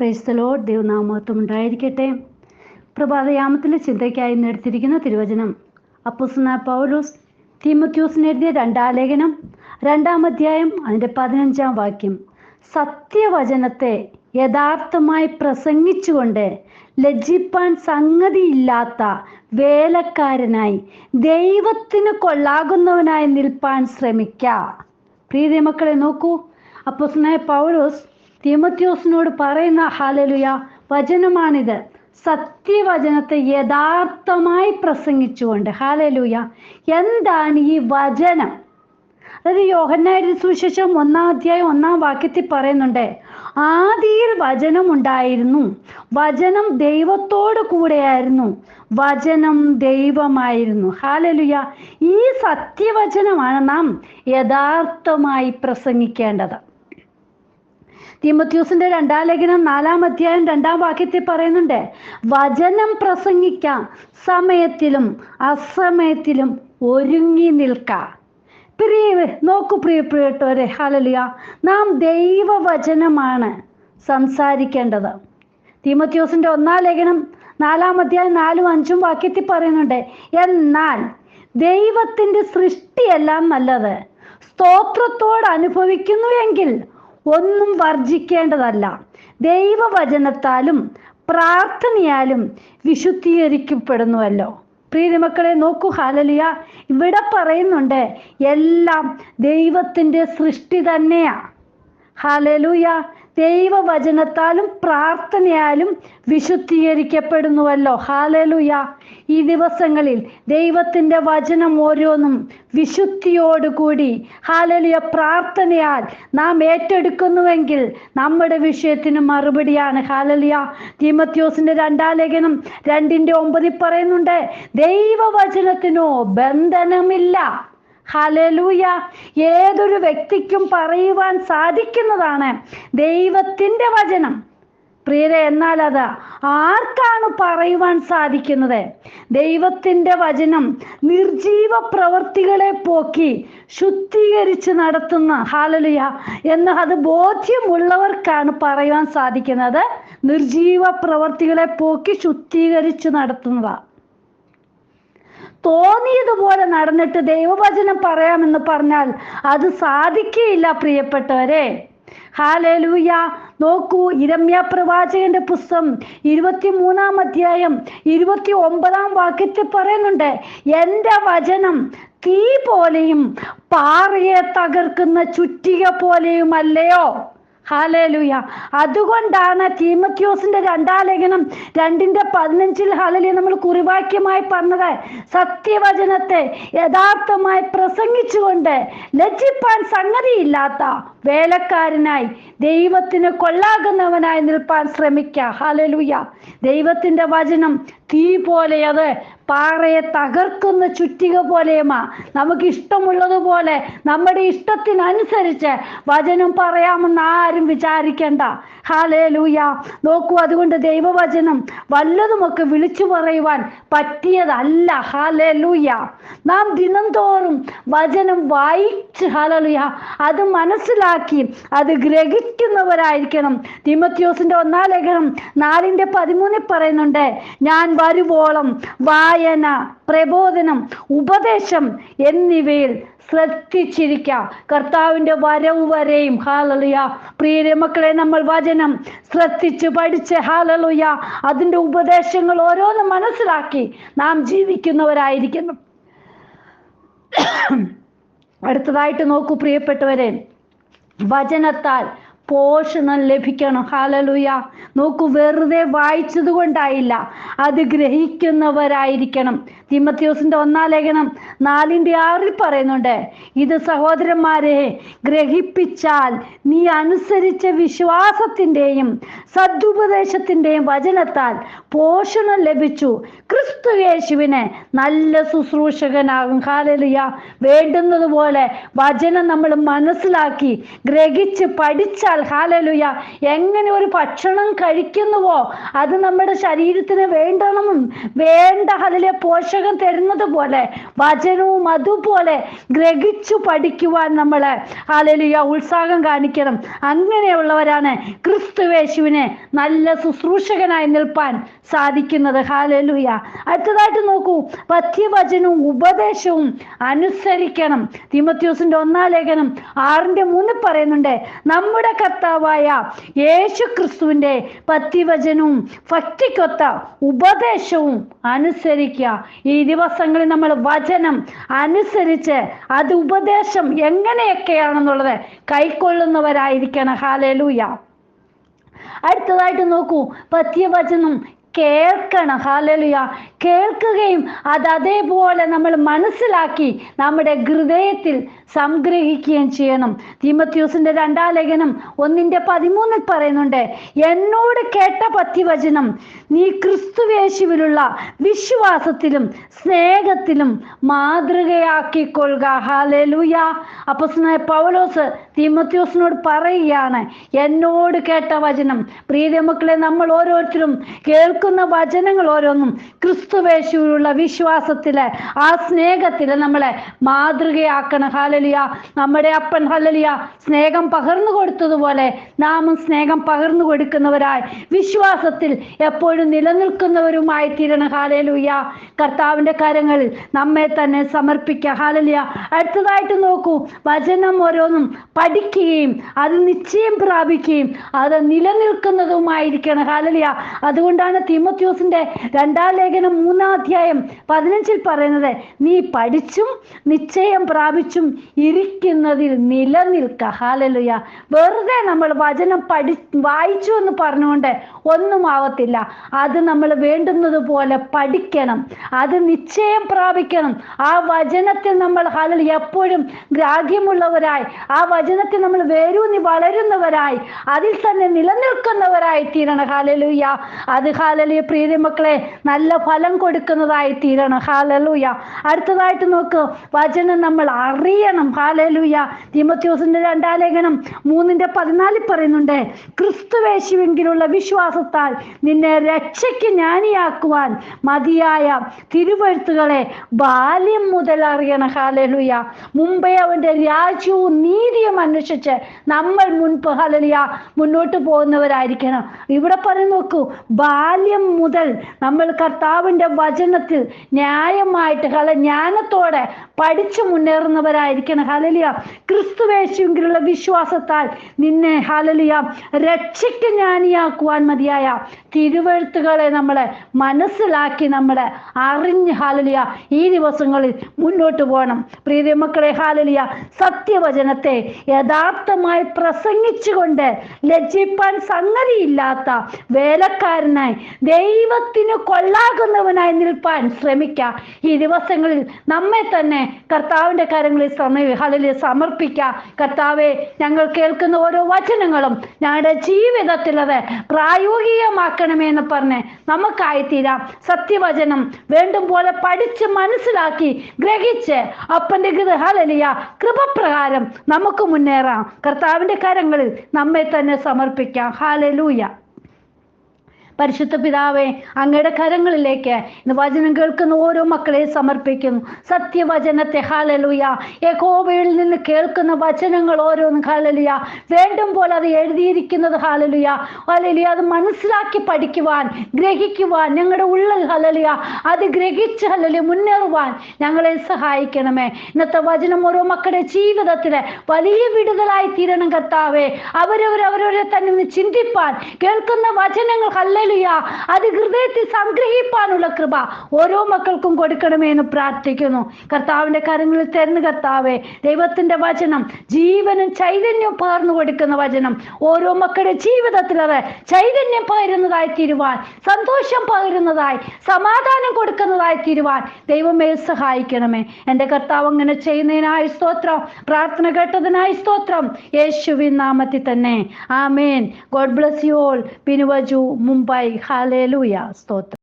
പ്രൈസ്തലോ ദൈവനാമത്വം ഉണ്ടായിരിക്കട്ടെ. പ്രഭാതയാമത്തിലെ ചിന്തയ്ക്കായി നേടുത്തിരിക്കുന്ന തിരുവചനം. അപ്പുസന പൗലോസ് തീമത്യൂസിന് എഴുതിയ രണ്ടാം ലേഖനം രണ്ടാം അധ്യായം അതിന്റെ പതിനഞ്ചാം വാക്യം. സത്യവചനത്തെ യഥാർത്ഥമായി പ്രസംഗിച്ചുകൊണ്ട് ലജ്ജിപ്പാൻ സംഗതിയില്ലാത്ത വേലക്കാരനായി ദൈവത്തിന് കൊള്ളാകുന്നവനായി നിൽപ്പാൻ ശ്രമിക്ക. പ്രീതി മക്കളെ നോക്കൂ അപ്പോസ്നായ പൗലോസ് തീമത്യോസിനോട് പറയുന്ന ഹാലലുയ വചനമാണിത്. സത്യവചനത്തെ യഥാർത്ഥമായി പ്രസംഗിച്ചുകൊണ്ട് ഹാലലുയ എന്താണ് ഈ വചനം? അതായത് യോഹന്നായുടെ സുവിശേഷം ഒന്നാം അധ്യായം ഒന്നാം വാക്യത്തിൽ പറയുന്നുണ്ട് ആദിയിൽ വചനം ഉണ്ടായിരുന്നു. വചനം ദൈവത്തോട് കൂടെയായിരുന്നു. വചനം ദൈവമായിരുന്നു. ഹാലലുയ ഈ സത്യവചനമാണ് നാം യഥാർത്ഥമായി പ്രസംഗിക്കേണ്ടത്. തിമത്യൂസിന്റെ രണ്ടാം ലേഖനം നാലാം അധ്യായം രണ്ടാം വാക്യത്തിൽ പറയുന്നുണ്ട് വചനം പ്രസംഗിക്കാം സമയത്തിലും അസമയത്തിലും ഒരുങ്ങി നിൽക്കാം. പ്രിയ നോക്കൂ പ്രിയപ്പെട്ടവരെ ഹാലലിയ നാം ദൈവവചനമാണ് സംസാരിക്കേണ്ടത്. തിമത്യോസിന്റെ ഒന്നാം ലേഖനം നാലാം അധ്യായം നാലും അഞ്ചും വാക്യത്തിൽ പറയുന്നുണ്ട് എന്നാൽ ദൈവത്തിന്റെ സൃഷ്ടിയെല്ലാം നല്ലത് സ്തോത്രത്തോട് അനുഭവിക്കുന്നുവെങ്കിൽ ഒന്നും വർജിക്കേണ്ടതല്ല. ദൈവവചനത്താലും പ്രാർത്ഥനയാലും വിശുദ്ധീകരിക്കപ്പെടുന്നുവല്ലോ. പ്രീതിമക്കളെ നോക്കൂ ഹാലലിയ ഇവിടെ പറയുന്നുണ്ട് എല്ലാം ദൈവത്തിന്റെ സൃഷ്ടി തന്നെയാ. ഹാലലൂയ ദൈവവചനത്താലും പ്രാർത്ഥനയാലും വിശുദ്ധീകരിക്കപ്പെടുന്നുവല്ലോ. ഹാലലുയ ഈ ദിവസങ്ങളിൽ ദൈവത്തിന്റെ വചനം ഓരോന്നും വിശുദ്ധിയോടുകൂടി ഹാലലിയ പ്രാർത്ഥനയാൽ നാം ഏറ്റെടുക്കുന്നുവെങ്കിൽ നമ്മുടെ വിഷയത്തിന് മറുപടിയാണ്. ഹാലലിയ തീമത്യോസിന്റെ രണ്ടാം ലേഖനം രണ്ടിന്റെ ഒമ്പതിൽ പറയുന്നുണ്ട് ദൈവവചനത്തിനോ ബന്ധനമില്ല. ഹലലൂയ ഏതൊരു വ്യക്തിക്കും പറയുവാൻ സാധിക്കുന്നതാണ് ദൈവത്തിന്റെ വചനം. പ്രിയരെ എന്നാൽ അത് ആർക്കാണ് പറയുവാൻ സാധിക്കുന്നത്? ദൈവത്തിന്റെ വചനം നിർജീവ പ്രവർത്തികളെ പോക്കി ശുദ്ധീകരിച്ച് നടത്തുന്ന ഹാലലുയ എന്ന് അത് ബോധ്യമുള്ളവർക്കാണ് പറയുവാൻ സാധിക്കുന്നത്. നിർജീവ പ്രവർത്തികളെ പോക്കി ശുദ്ധീകരിച്ച് നടത്തുന്നതാണ് തോന്നിയതുപോലെ നടന്നിട്ട് ദൈവവചനം പറയാമെന്ന് പറഞ്ഞാൽ അത് സാധിക്കുകയില്ല പ്രിയപ്പെട്ടവരെ. ഹാലേലൂയ. നോക്കൂ ഇരമ്യ പ്രവാചകന്റെ പുസ്തകം ഇരുപത്തി മൂന്നാം അധ്യായം ഇരുപത്തി ഒമ്പതാം വാക്യത്തിൽ പറയുന്നുണ്ട് എന്റെ വചനം തീ പോലെയും പാറയെ തകർക്കുന്ന ചുറ്റിക പോലെയും അല്ലയോ ഹാലേലുയ അതുകൊണ്ടാണ് തീമക്യോസിന്റെ രണ്ടാം ലേഖനം രണ്ടിന്റെ പതിനഞ്ചിൽ ഹാലലിയ നമ്മൾ കുറിവാക്യമായി പറഞ്ഞത് സത്യവചനത്തെ യഥാർത്ഥമായി പ്രസംഗിച്ചുകൊണ്ട് ലജ്ജിപ്പാൻ സംഗതിയില്ലാത്ത വേലക്കാരനായി ദൈവത്തിന് കൊള്ളാകുന്നവനായി നിൽപ്പാൻ ശ്രമിക്കുക ഹാലലുയ ദൈവത്തിന്റെ വചനം തീ പോലെ അത് പാറയെ തകർക്കുന്ന ചുറ്റിക പോലെയുമാ. നമുക്ക് ഇഷ്ടമുള്ളതുപോലെ നമ്മുടെ ഇഷ്ടത്തിനനുസരിച്ച് വചനം പറയാമെന്ന് ആരും വിചാരിക്കണ്ട. ഹാലേ ലൂയ നോക്കൂ അതുകൊണ്ട് ദൈവവചനം വല്ലതുമൊക്കെ വിളിച്ചു പറയുവാൻ പറ്റിയതല്ല. ഹാലേ ലൂയ നാം ദിനംതോറും വചനം വായിച്ച് ഹാലലുയ അത് മനസ്സിലാക്കി അത് ഗ്രഹിക്കുന്നവരായിരിക്കണം. തിമത്യോസിന്റെ ഒന്നാം ലേഖനം നാലിന്റെ പതിമൂന്നിൽ പറയുന്നുണ്ട് ഞാൻ വരുവോളം വായന പ്രബോധനം ഉപദേശം എന്നിവയിൽ ശ്രദ്ധിച്ചിരിക്ക. കർത്താവിന്റെ വരവ് വരെയും. ഹാലലുയ. പ്രിയ മക്കളെ നമ്മൾ വചനം ശ്രദ്ധിച്ച് പഠിച്ച് ഹാലലുയ അതിന്റെ ഉപദേശങ്ങൾ ഓരോന്ന് മനസ്സിലാക്കി നാം ജീവിക്കുന്നവരായിരിക്കുന്നു അടുത്തതായിട്ട് നോക്കൂ പ്രിയപ്പെട്ടവരെ. വചനത്താൽ പോഷണം ലഭിക്കണം. ഹാലലുയ നോക്കൂ വെറുതെ വായിച്ചത് കൊണ്ടായില്ല. അത് ഗ്രഹിക്കുന്നവരായിരിക്കണം. തിമത്യോസിന്റെ ഒന്നാം ലേഖനം നാലിന്റെ ആറിൽ പറയുന്നുണ്ട് ഇത് സഹോദരന്മാരെ ഗ്രഹിപ്പിച്ചാൽ നീ അനുസരിച്ച വിശ്വാസത്തിന്റെയും സദുപദേശത്തിന്റെയും വചനത്താൽ പോഷണം ലഭിച്ചു. ക്രിസ്തു യേശുവിനെ നല്ല ശുശ്രൂഷകനാകും. ഹാലലിയ വേണ്ടുന്നത് പോലെ വചനം നമ്മൾ മനസ്സിലാക്കി ഗ്രഹിച്ച് പഠിച്ചാൽ ഹാലലുയ എങ്ങനെ ഒരു ഭക്ഷണം കഴിക്കുന്നുവോ അത് നമ്മുടെ ശരീരത്തിന് വേണ്ടണമെന്നും വേണ്ട അതിലെ പോഷകം തരുന്നത് പോലെ വചനവും അതുപോലെ ഗ്രഹിച്ചു പഠിക്കുവാൻ നമ്മൾ ഹാലലുയ ഉത്സാഹം കാണിക്കണം. അങ്ങനെയുള്ളവരാണ് ക്രിസ്തുവേശുവിനെ നല്ല ശുശ്രൂഷകനായി നിൽപ്പാൻ സാധിക്കുന്നത്. ഹാലലുയ അടുത്തതായിട്ട് നോക്കൂ. പഥ്യവചനവും ഉപദേശവും അനുസരിക്കണം. തിമത്യോസിന്റെ ഒന്നാം ലേഖനം ആറിന്റെ മൂന്നിൽ പറയുന്നുണ്ട് നമ്മുടെ കർത്താവായ യേശു ക്രിസ്തുവിന്റെ പഥ്യവചനവും ഭക്തിക്കൊത്ത ഉപദേശവും അനുസരിക്കുക. ഈ ദിവസങ്ങളിൽ നമ്മൾ വചനം അനുസരിച്ച് അത് ഉപദേശം എങ്ങനെയൊക്കെയാണെന്നുള്ളത് കൈക്കൊള്ളുന്നവരായിരിക്കണം. ഹാലലൂയ അടുത്തതായിട്ട് നോക്കൂ പഥ്യവചനം കേൾക്കണം. ഹാലലുയ കേൾക്കുകയും അത് അതേപോലെ നമ്മൾ മനസ്സിലാക്കി നമ്മുടെ ഹൃദയത്തിൽ സംഗ്രഹിക്കുകയും ചെയ്യണം. തീമത്യൂസിന്റെ രണ്ടാം ലേഖനം ഒന്നിന്റെ പതിമൂന്നിൽ പറയുന്നുണ്ട് എന്നോട് കേട്ട പത്യവചനം നീ ക്രിസ്തുവേശുവിലുള്ള വിശ്വാസത്തിലും സ്നേഹത്തിലും മാതൃകയാക്കിക്കൊള്ളുക. ഹാലലുയ അപ്പസ്നായ പൗലോസ് തീമത്യൂസിനോട് പറയുകയാണ് എന്നോട് കേട്ട വചനം. പ്രീതി മക്കളെ നമ്മൾ ഓരോരുത്തരും കേൾക്കുന്ന വചനങ്ങൾ ഓരോന്നും ക്രിസ്തുവേശുവിലുള്ള വിശ്വാസത്തിൽ ആ സ്നേഹത്തിൽ നമ്മളെ മാതൃകയാക്കണം. ഹലലിയ നമ്മുടെ അപ്പൻ ഹലലിയ സ്നേഹം പകർന്നു കൊടുത്തതുപോലെ നാമും സ്നേഹം പകർന്നു കൊടുക്കുന്നവരായി. വിശ്വാസത്തിൽ എപ്പോഴും നിലനിൽക്കുന്നവരുമായി തീരണം ഹാലലുയ കർത്താവിന്റെ കാര്യങ്ങളിൽ നമ്മെ തന്നെ സമർപ്പിക്കുക. ഹാലലിയ അടുത്തതായിട്ട് നോക്കൂ. വചനം ഓരോന്നും പഠിക്കുകയും അത് നിശ്ചയം പ്രാപിക്കുകയും അത് നിലനിൽക്കുന്നതുമായിരിക്കണം. ഹാലലിയ അതുകൊണ്ടാണ് തീമത്യൂസിന്റെ രണ്ടാം ലേഖനം മൂന്നാം അധ്യായം പതിനഞ്ചിൽ പറയുന്നത് നീ പഠിച്ചും നിശ്ചയം പ്രാപിച്ചും ഇരിക്കുന്നതിൽ നിലനിൽക്ക. ഹാലലുയ വെറുതെ നമ്മൾ വചനം പഠി വായിച്ചു എന്ന് പറഞ്ഞുകൊണ്ട് ഒന്നും ആവത്തില്ല. അത് നമ്മൾ വേണ്ടുന്നത് പോലെ പഠിക്കണം. അത് നിശ്ചയം പ്രാപിക്കണം. ആ വചനത്തിൽ നമ്മൾ അതിൽ എപ്പോഴും ഗ്രാഹ്യമുള്ളവരായി ആ വചനത്തിൽ നമ്മൾ വേരൂന്നി വളരുന്നവരായി അതിൽ തന്നെ നിലനിൽക്കുന്നവരായി തീരണം. ഹാലലൂയ. അത് ഹാലലിയ പ്രീതി മക്കളെ നല്ല ഫലം കൊടുക്കുന്നതായി തീരണം. ഹാലലൂയ. അടുത്തതായിട്ട് നോക്ക് വചനം നമ്മൾ അറിയണം. ഹാലലൂയ. തിമത്യോസിന്റെ രണ്ടാം ലേഖനം മൂന്നിന്റെ പതിനാലിൽ പറയുന്നുണ്ട് ക്രിസ്തുവേശുവെങ്കിലുള്ള വിശ്വാസത്താൽ നിന്നെ രക്ഷയ്ക്ക് ജ്ഞാനിയാക്കുവാൻ മതിയായ തിരുവഴുത്തുകളെ ബാല്യം മുതൽ അറിയണം. ഹാലലുയ മുമ്പേ അവന്റെ രാജ്യവും നീതിയും അന്വേഷിച്ച് നമ്മൾ മുൻപ് ഹാലലിയ മുന്നോട്ട് പോകുന്നവരായിരിക്കണം. ഇവിടെ പറഞ്ഞു നോക്കൂ ബാല്യം മുതൽ നമ്മൾ കർത്താവിന്റെ വചനത്തിൽ ന്യായമായിട്ട് ഹല ജ്ഞാനത്തോടെ പഠിച്ചു മുന്നേറുന്നവരായിരിക്കണം. ഹലലിയ ക്രിസ്തുവേശുവിലുള്ള വിശ്വാസത്താൽ നിന്നെ ഹലലിയ രക്ഷയ്ക്ക് ജ്ഞാനിയാക്കുവാൻ മതിയായ തിരുവഴുത്തുകളെ നമ്മളെ മനസ്സിലാക്കി നമ്മളെ അറിഞ്ഞ് ഹാലലിയ ഈ ദിവസങ്ങളിൽ മുന്നോട്ട് പോകണം. പ്രീതി മക്കളെ ഹാലലിയ സത്യവചനത്തെ യഥാർത്ഥമായി പ്രസംഗിച്ചുകൊണ്ട് ലജ്ജിപ്പാൻ സംഗതിയില്ലാത്ത വേലക്കാരനായി ദൈവത്തിന് കൊള്ളാകുന്നവനായി നിൽപ്പാൻ ശ്രമിക്ക. ഈ ദിവസങ്ങളിൽ നമ്മെ തന്നെ കർത്താവിന്റെ കാര്യങ്ങളിൽ സമയ സമർപ്പിക്ക. കർത്താവെ ഞങ്ങൾ കേൾക്കുന്ന ഓരോ വചനങ്ങളും ഞങ്ങളുടെ ജീവിതത്തിൽ അത് പ്രായോഗികമാക്കണമേ എന്ന് പറഞ്ഞ് നമുക്കായിത്തീരാം. സത്യവചനം വേണ്ടും പോലെ പഠിച്ച് മനസ്സിലാക്കി ഗ്രഹിച്ച് അപ്പന്റെ ഗൃഹ ഹലലിയ കൃപപ്രകാരം നമുക്ക് മുന്നേറാം. കർത്താവിന്റെ കരങ്ങളിൽ നമ്മെ തന്നെ സമർപ്പിക്കാം. ഹാലലൂയ പരിശുദ്ധ പിതാവെ അങ്ങയുടെ കരങ്ങളിലേക്ക് ഇന്ന് വചനം കേൾക്കുന്ന ഓരോ മക്കളെ സമർപ്പിക്കുന്നു. സത്യവചനത്തെ ഹാലലുയ യഹോവയിൽ നിന്ന് കേൾക്കുന്ന വചനങ്ങൾ ഓരോന്നും ഹാലലുയ വേണ്ടും പോലെ അത് എഴുതിയിരിക്കുന്നത് ഹാലലുയ ഹാലലുയ അത് മനസ്സിലാക്കി പഠിക്കുവാൻ ഗ്രഹിക്കുവാൻ ഞങ്ങളുടെ ഉള്ളിൽ ഹലലിയ അത് ഗ്രഹിച്ച് ഹലലി മുന്നേറുവാൻ ഞങ്ങളെ സഹായിക്കണമേ. ഇന്നത്തെ വചനം ഓരോ മക്കളുടെ ജീവിതത്തിൽ വലിയ വിടുതലായി തീരണം കർത്താവേ. അവരവരവരെ തന്നെ ചിന്തിപ്പാൻ കേൾക്കുന്ന വചനങ്ങൾ ഹല്ലലുയ അത് ഹൃദയത്തിൽ സംഗ്രഹിപ്പാനുള്ള കൃപ ഓരോ മക്കൾക്കും കൊടുക്കണമേ എന്ന് പ്രാർത്ഥിക്കുന്നു. കർത്താവിന്റെ കരങ്ങളിൽ തരുന്ന കർത്താവേ ദൈവത്തിന്റെ വചനം ജീവനും ചൈതന്യവും പകർന്നു കൊടുക്കുന്ന വചനം ഓരോ മക്കളുടെ ജീവിതത്തിൽ അത് ചൈതന്യം പകരുന്നതായി തീരുവാൻ സന്തോഷം പകരുന്നതായി സമാധാനം കൊടുക്കുന്നതായി തീരുവാൻ ദൈവമേ സഹായിക്കണമേ. എന്റെ കർത്താവ് അങ്ങനെ ചെയ്യുന്നതിനായി സ്തോത്രം പ്രാർത്ഥന കേട്ടതിനായി സ്തോത്രം. യേശുവിൻ നാമത്തിൽ തന്നെ. Amen. God bless you all. പിനുവജു Mumbai hallelujah സ്തോത്രം.